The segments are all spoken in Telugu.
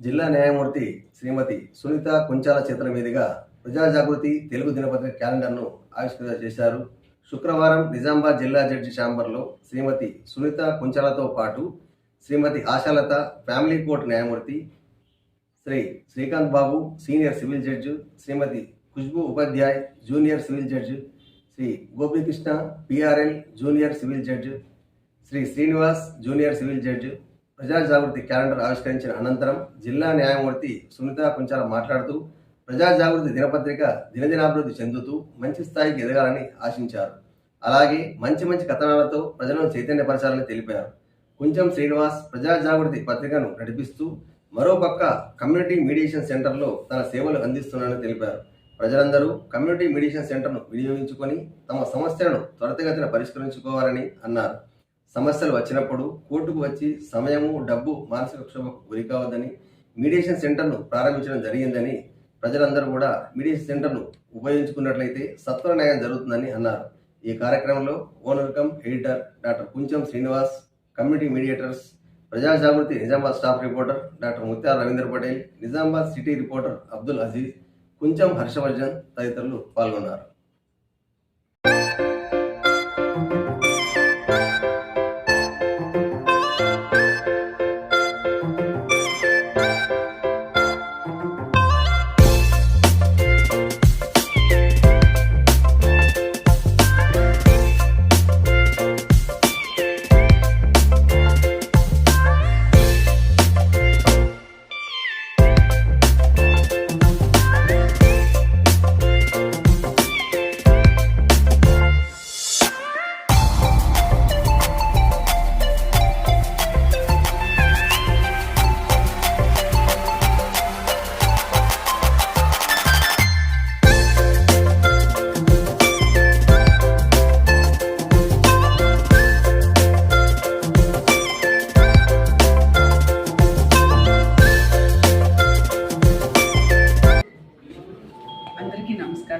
జిల్లా న్యాయమూర్తి శ్రీమతి సునీత కుంచాల చేతుల మీదుగా ప్రజా జాగృతి తెలుగు దినపత్రిక క్యాలెండర్ను ఆవిష్కరణ చేశారు. శుక్రవారం నిజామాబాద్ జిల్లా జడ్జి ఛాంబర్లో శ్రీమతి సునీత కుంచాలతో పాటు శ్రీమతి ఆశాలత ఫ్యామిలీ కోర్టు న్యాయమూర్తి Shri Srikanth Babu senior civil judge Shrimati Khushbu Upadhyay junior civil judge Shri Gopikrishna PRL junior civil judge Shri Srinivas junior civil judge Praja Jagruthi calendar ఆవిష్కరించిన అనంతరం జిల్లా న్యాయమూర్తి సునీత కుంచాల మాట్లాడుతూ ప్రజా జాగృతి దినపత్రిక దినదినాభివృద్ధి చెందుతూ మంచి స్థాయికి ఎదగాలని ఆశించారు. అలాగే మంచి మంచి కథనాలతో ప్రజలను చైతన్యపరచాలని తెలిపారు. కుంచం శ్రీనివాస్ ప్రజా జాగృతి పత్రికను నడిపిస్తూ మరోపక్క కమ్యూనిటీ మీడియేషన్ సెంటర్లో తన సేవలు అందిస్తున్నానని తెలిపారు. ప్రజలందరూ కమ్యూనిటీ మీడియేషన్ సెంటర్ను వినియోగించుకొని తమ సమస్యలను త్వరితగతిన పరిష్కరించుకోవాలని అన్నారు. సమస్యలు వచ్చినప్పుడు కోర్టుకు వచ్చి సమయము డబ్బు మానసిక క్షోభకు గురి కావద్దని మీడియేషన్ సెంటర్ను ప్రారంభించడం జరిగిందని ప్రజలందరూ కూడా మీడియేషన్ సెంటర్ను ఉపయోగించుకున్నట్లయితే సత్వర న్యాయం జరుగుతుందని అన్నారు. ఈ కార్యక్రమంలో owner cum editor doctor Kuncham Srinivas community mediators Praja Jagruthi Nizamabad staff reporter doctor Muthyala Ravindra Patel Nizamabad city reporter Abdul Aziz Kuncham Harshavardhan తదితరులు పాల్గొన్నారు.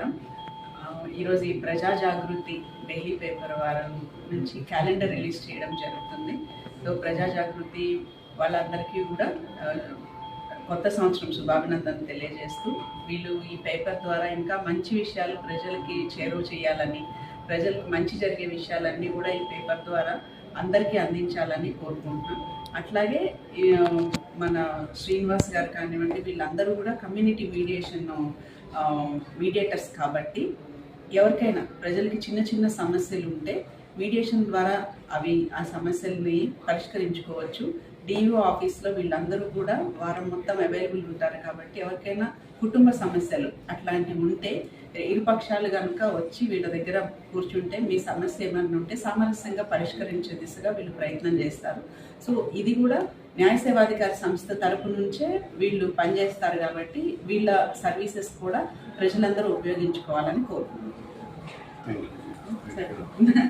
నమస్కారం. ఈరోజు ఈ ప్రజా జాగృతి డైలీ పేపర్ వారం నుంచి క్యాలెండర్ రిలీజ్ చేయడం జరుగుతుంది. సో ప్రజా జాగృతి వాళ్ళందరికీ కూడా కొత్త సంవత్సరం శుభాభినందనలు తెలియజేస్తూ వీళ్ళు ఈ పేపర్ ద్వారా ఇంకా మంచి విషయాలు ప్రజలకి చేరువ చేయాలని ప్రజలకు మంచి జరిగే విషయాలన్నీ కూడా ఈ పేపర్ ద్వారా అందరికీ అందించాలని కోరుకుంటున్నాం. అట్లాగే మన శ్రీనివాస్ గారు కానివ్వండి వీళ్ళందరూ కూడా కమ్యూనిటీ మీడియేషన్ మీడియేటర్స్ కాబట్టి ఎవరికైనా ప్రజలకి చిన్న చిన్న సమస్యలు ఉంటే మీడియేషన్ ద్వారా అవి ఆ సమస్యల్ని పరిష్కరించుకోవచ్చు. డిఓ ఆఫీస్లో వీళ్ళందరూ కూడా వారం మొత్తం అవైలబుల్ ఉంటారు కాబట్టి ఎవరికైనా కుటుంబ సమస్యలు అట్లాంటివి ఉంటే ఇరు పక్షాలు కనుక వచ్చి వీళ్ళ దగ్గర కూర్చుంటే మీ సమస్య ఏమైనా ఉంటే సామరస్యంగా పరిష్కరించే దిశగా వీళ్ళు ప్రయత్నం చేస్తారు. సో ఇది కూడా న్యాయ సేవాధికారి సంస్థ తరపు నుంచే వీళ్ళు పనిచేస్తారు కాబట్టి వీళ్ళ సర్వీసెస్ కూడా ప్రజలందరూ ఉపయోగించుకోవాలని కోరుకుంటున్నాను సరే.